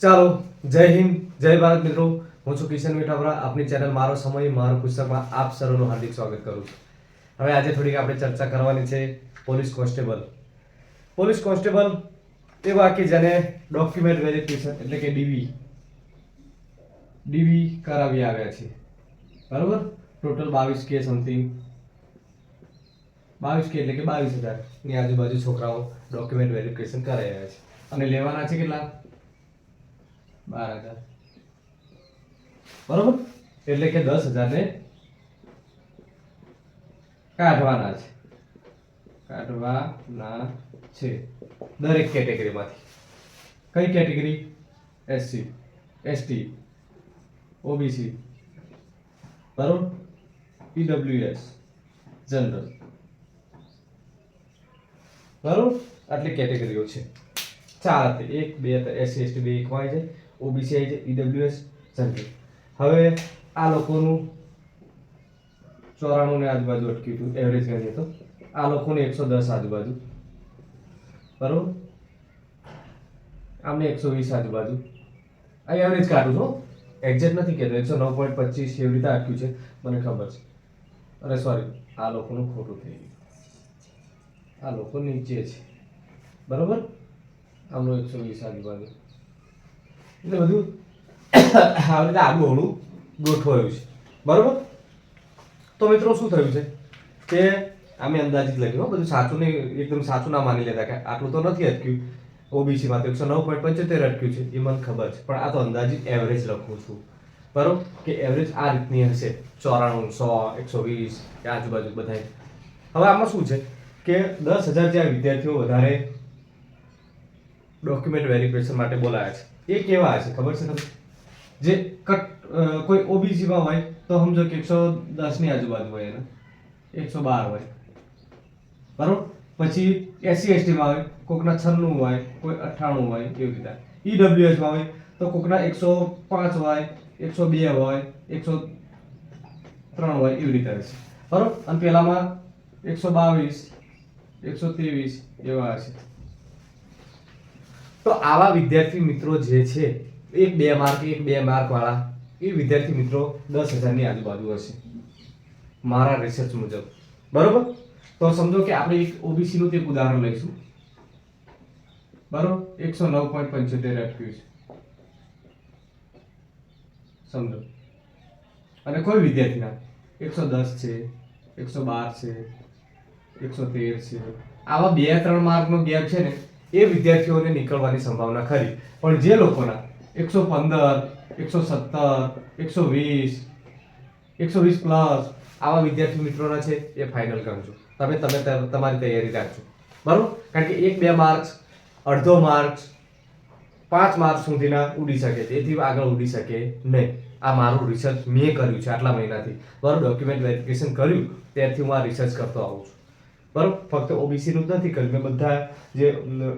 ચાલો, જય હિન્દ, જય ભારત મિત્રો. હું છું કિશન મીઠાપરા આપની ચેનલ મારો સમય, મારું પુસ્તકમાં આપ સર્વનું હાર્દિક સ્વાગત કરું છું. હવે આજે થોડીક આપણે ચર્ચા કરવાની છે પોલીસ કોન્સ્ટેબલ. પોલીસ કોન્સ્ટેબલ એવા કે જેને ડોક્યુમેન્ટ વેરિફિકેશન એટલે કે ડીવી ડીવી કરાવી આવ્યા છે. બરાબર? ટોટલ બાવીસ કે સમથિંગ બાવીસ કે એટલે કે બાવીસ હજારની આજુબાજુ છોકરાઓ ડોક્યુમેન્ટ વેરિફિકેશન કરાવી રહ્યા છે. અને લેવાના છે કેટલા? બાર હજાર. બરોબર? એટલે કે દસ હજાર ને કાઢવાના છે. કાઢવાના છે. દરેક કેટેગરીમાંથી. કઈ કેટેગરી? એસસી એસટી ઓબીસી બરોબર? PWS general. બરોબર? આટલી કેટેગરીઓ છે. ચાર, એક, બે એસસી એસટી બે, એક વાય છે ઓબીસી આવી છે ઈડબ્લ્યુએસ જનરલ હવે આ લોકોનું ચોરાણું ને આજુબાજુ અટક્યું હતું એવરેજ ગણીએ તો આ લોકોને એકસો દસ આજુબાજુ. બરોબર? આમને એકસો વીસ આજુબાજુ. આ એવરેજ કાઢું છું એક્ઝેક્ટ નથી કહેતો, એકસો નવ પોઈન્ટ પચીસ એવી રીતે આટક્યું છે, મને ખબર છે. અરે સોરી આ લોકોનું ખોટું થઈ ગયું. આ લોકો નીચે છે. બરોબર? આમનું એકસો વીસ આજુબાજુ. એટલે બધું આવી રીતે આડું અવળું ગોઠવાયું છે. બરોબર? તો મિત્રો શું થયું છે? કે અમે અંદાજિત લખ્યું બધું સાચું નહીં, એકદમ સાચું ના માની લેતા કે આટલું તો નથી અટક્યું. ઓબીસીમાં તો એકસો નવ પોઈન્ટ પંચોતેર અટક્યું છે, એ મને ખબર છે. પણ આ તો અંદાજિત એવરેજ લખું છું. બરોબર? કે એવરેજ આ રીતની હશે. ચોરાણું, સો, એકસો વીસ કે આજુબાજુ બધાય. હવે આમાં શું છે? કે દસ હજાર જ્યાં વિદ્યાર્થીઓ વધારે ડોક્યુમેન્ટ વેરિફિકેશન માટે બોલાયા છે. એ કેવા હશે? ખબર છે તમને? જે કટ કોઈ ઓબીસીમાં હોય, તો સમજો કે એકસો દસની આજુબાજુ હોય એને. એકસો બાર હોય. બરાબર? પછી એસસી એસટીમાં હોય, કોકના છન્નું હોય, કોઈ અઠ્ઠાણું હોય, એવી રીતે. ઈડબ્લ્યુએસમાં હોય, તો કોકના એકસો પાંચ હોય, એકસો બે હોય, એકસો ત્રણ હોય, એવી રીતે હશે બરાબર? અને પહેલામાં એકસો બાવીસ, એકસો ત્રેવીસ, એવા હશે. તો આવા વિદ્યાર્થી મિત્રો જે છે, એક બે માર્ક, એક બે માર્ક વાળા, એ વિદ્યાર્થી મિત્રો દસ હજારની આજુબાજુ હશે. મારા રિસર્ચ મુજબ. બરોબર? તો સમજો કે આપણે એક ઓબીસી નું એક ઉદાહરણ લઈશું. બરોબર? એકસો નવ પોઈન્ટ પંચોતેર અટક્યું છે. સમજો? અને કોઈ વિદ્યાર્થીના એકસો દસ છે, એકસો બાર છે, એકસો તેર છે. આવા બે ત્રણ માર્કનો ગેપ છે ને એ વિદ્યાર્થીઓને નીકળવાની સંભાવના ખરી. પણ જે લોકોના એકસો પંદર, એકસો સત્તર, એકસો વીસ એકસો વીસ પ્લસ આવા વિદ્યાર્થી મિત્રોના છે એ ફાઇનલ કરજો તમે તમે તમારી તૈયારી રાખજો. બરાબર? કારણ કે એક, બે માર્ક્સ અડધો માર્ક્સ પાંચ માર્ક્સ સુધીના ઉડી શકે છે. એથી આગળ ઉડી શકે નહીં. આ મારું રિસર્ચ મેં કર્યું છે આટલા મહિનાથી. બરોબર ડોક્યુમેન્ટ વેરિફિકેશન કર્યું, ત્યારથી હું આ રિસર્ચ કરતો આવું છું. બરોબર ફક્ત ઓબીસી નું જ નથી કર્યું. મેં બધા જે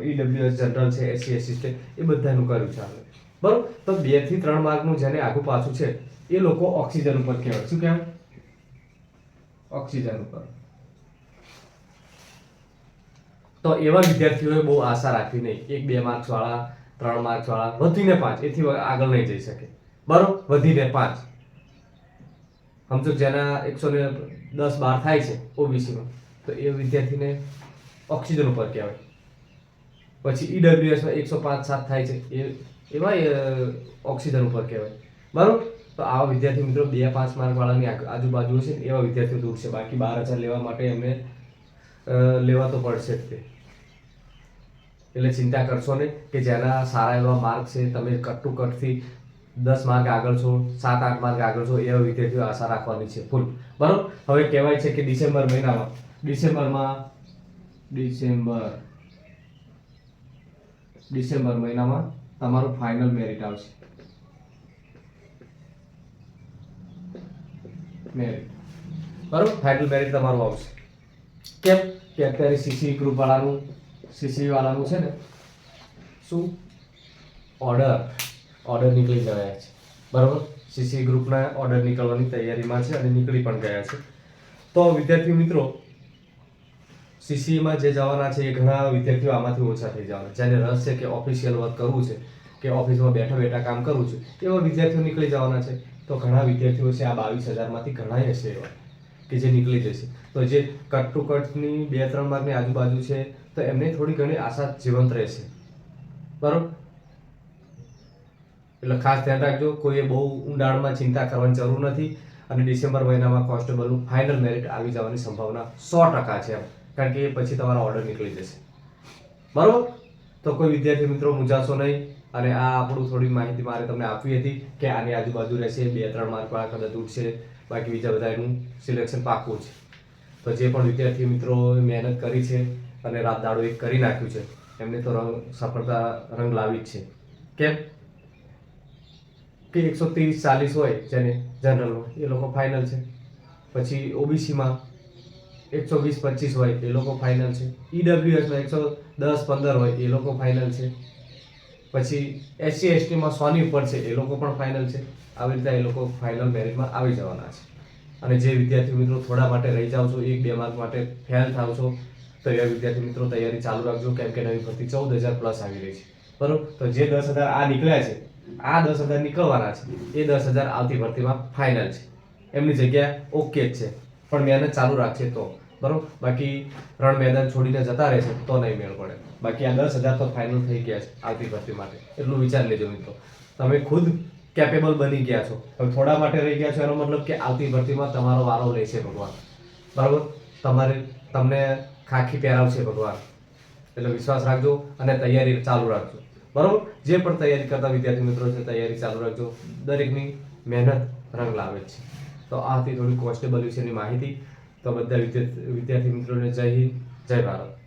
ઈડબ્લ્યુએસ જનરલ છે એસસી એસસી છે, એ બધાનું કર્યું છે આપણે. બરાબર? તો બેથી ત્રણ માર્કનું જેને આગું પાછું છે, એ લોકો ઓક્સિજન ઉપર કહેવાય. શું કહેવાય? ઓક્સિજન ઉપર. તો એવા વિદ્યાર્થીઓએ બહુ આશા રાખવી નહીં. એક, બે માર્ક્સ વાળા ત્રણ માર્ક્સ વાળા વધીને પાંચ. એથી આગળ નહીં જઈ શકે. બરાબર? વધીને પાંચ. સમજો, જેના એકસો ને દસ બાર થાય છે ઓબીસીમાં તો એ વિદ્યાર્થીને ઓક્સિજન ઉપર કહેવાય. પછી ઈડબ્લ્યુએસમાં એકસો પાંચ સાત થાય છે. એ, એવા ઓક્સિજન ઉપર કહેવાય. બરાબર? તો આવા વિદ્યાર્થી મિત્રો બે પાંચ માર્ક વાળાની આજુબાજુ છે એવા વિદ્યાર્થીઓ દૂર છે. બાકી બાર હજાર લેવા માટે એમને લેવા તો પડશે જ તે. એટલે ચિંતા કરશો નહીં કે જેના સારા એવા માર્ક છે, તમે કટ ટુ કટથી દસ માર્ક આગળ છો, સાત, આઠ માર્ક આગળ છો, એવા વિદ્યાર્થીઓ આશા રાખવાની છે. ફૂલ. બરોબર? હવે કહેવાય છે કે ડિસેમ્બર મહિનામાં, ડિસેમ્બરમાં, ડિસેમ્બર ડિસેમ્બર મહિનામાં તમારું ફાઇનલ મેરિટ આવશે. મેરિટ. બરોબર? ફાઇનલ મેરિટ તમારું આવશે. કેમ? કે અત્યારે સીસી ગ્રુપ વાળાનું સીસી વાળાનું છે ને, શું? ઓર્ડર ઓર્ડર નીકળી ગયા છે. બરાબર? સીસી ગ્રુપના ઓર્ડર નીકળવાની તૈયારીમાં છે અને નીકળી પણ ગયા છે. તો વિદ્યાર્થી મિત્રો સીસીમાં જે જવાના છે એ ઘણા વિદ્યાર્થીઓ આમાંથી ઓછા થઈ જવાના. જેને રસ છે કે ઓફિશિયલ વર્ક કરવું છે, કે ઓફિસમાં બેઠા બેઠા કામ કરવું છે, એવા વિદ્યાર્થીઓ નીકળી જવાના છે. તો ઘણા વિદ્યાર્થીઓ છે આ બાવીસ હજારમાંથી ઘણા હશે એવા કે જે નીકળી જશે. તો જે કટ ટુ કટની બે ત્રણ માર્કની આજુબાજુ છે, તો એમને થોડી ઘણી આશા જીવંત રહેશે. બરોબર? એટલે ખાસ ધ્યાન રાખજો, કોઈએ બહુ ઊંડાણમાં ચિંતા કરવાની જરૂર નથી અને ડિસેમ્બર મહિનામાં કોન્સ્ટેબલનું ફાઇનલ મેરિટ આવી જવાની સંભાવના સો ટકા છે કારણ કે એ પછી તમારા ઓર્ડર નીકળી જશે. બરાબર? તો કોઈ વિદ્યાર્થી મિત્રો મૂંઝાશો નહીં અને આ આપણું થોડી માહિતી મારે તમને આપવી હતી કે આની આજુબાજુ રહેશે, બે ત્રણ માર્ક વાળા કદાચ ઉઠશે, બાકી બીજા બધા એનું સિલેક્શન પાકું છે. તો જે પણ વિદ્યાર્થી મિત્રો મહેનત કરી છે અને રાત દાડો એક કરી નાખ્યું છે, એમને તો રંગ સફળતા રંગ લાવી જ છે. કેમ? કે એકસો ત્રીસ ચાલીસ હોય જેને જનરલમાં એ લોકો ફાઇનલ છે. પછી ઓબીસીમાં એકસો વીસ પચીસ હોય, એ લોકો ફાઇનલ છે. ઈડબ્લ્યુએસમાં એકસો દસ પંદર હોય, એ લોકો ફાઇનલ છે. પછી એસસી એસટીમાં સોની ઉપર છે, એ લોકો પણ ફાઇનલ છે. આવી રીતે એ લોકો ફાઇનલ મેરિટમાં આવી જવાના છે. અને જે વિદ્યાર્થી મિત્રો થોડા માટે રહી જાઓ છો, એક બે માર્ક માટે ફેલ થાવ છો, તો એવા વિદ્યાર્થી મિત્રો તૈયારી ચાલુ રાખજો, કેમ કે નવી ભરતી ચૌદ હજાર પ્લસ આવી રહી છે. બરોબર? તો જે દસ હજાર આ નીકળ્યા છે આ દસ હજાર નીકળવાના છે. એ દસ હજાર આવતી ભરતીમાં ફાઇનલ છે. એમની જગ્યા ઓકે જ છે. પણ મહેનત ચાલુ રાખશે તો. બરોબર? બાકી રણ મેદાન છોડીને જતા રહેશે તો નહીં મેળ પડે. બાકી આ દસ હજાર તો ફાઇનલ થઈ ગયા છે આવતી ભરતી માટે. એટલું વિચાર લેજો મિત્રો. તમે ખુદ કેપેબલ બની ગયા છો. હવે થોડા માટે રહી ગયા છો એનો મતલબ કે આવતી ભરતીમાં તમારો વારો રહેશે ભગવાન. બરાબર? તમારે, તમને ખાખી પહેરાવશે ભગવાન. એટલે વિશ્વાસ રાખજો અને તૈયારી ચાલુ રાખજો. બરાબર? જે પણ તૈયારી કરતા વિદ્યાર્થી મિત્રો છે, તૈયારી ચાલુ રાખજો. દરેકની મહેનત રંગ લાવે છે. તો આથી થોડી કોન્સ્ટેબલ વિશેની માહિતી. તો બધા વિદ્યાર્થી મિત્રોને જય હિન્દ, જય ભારત.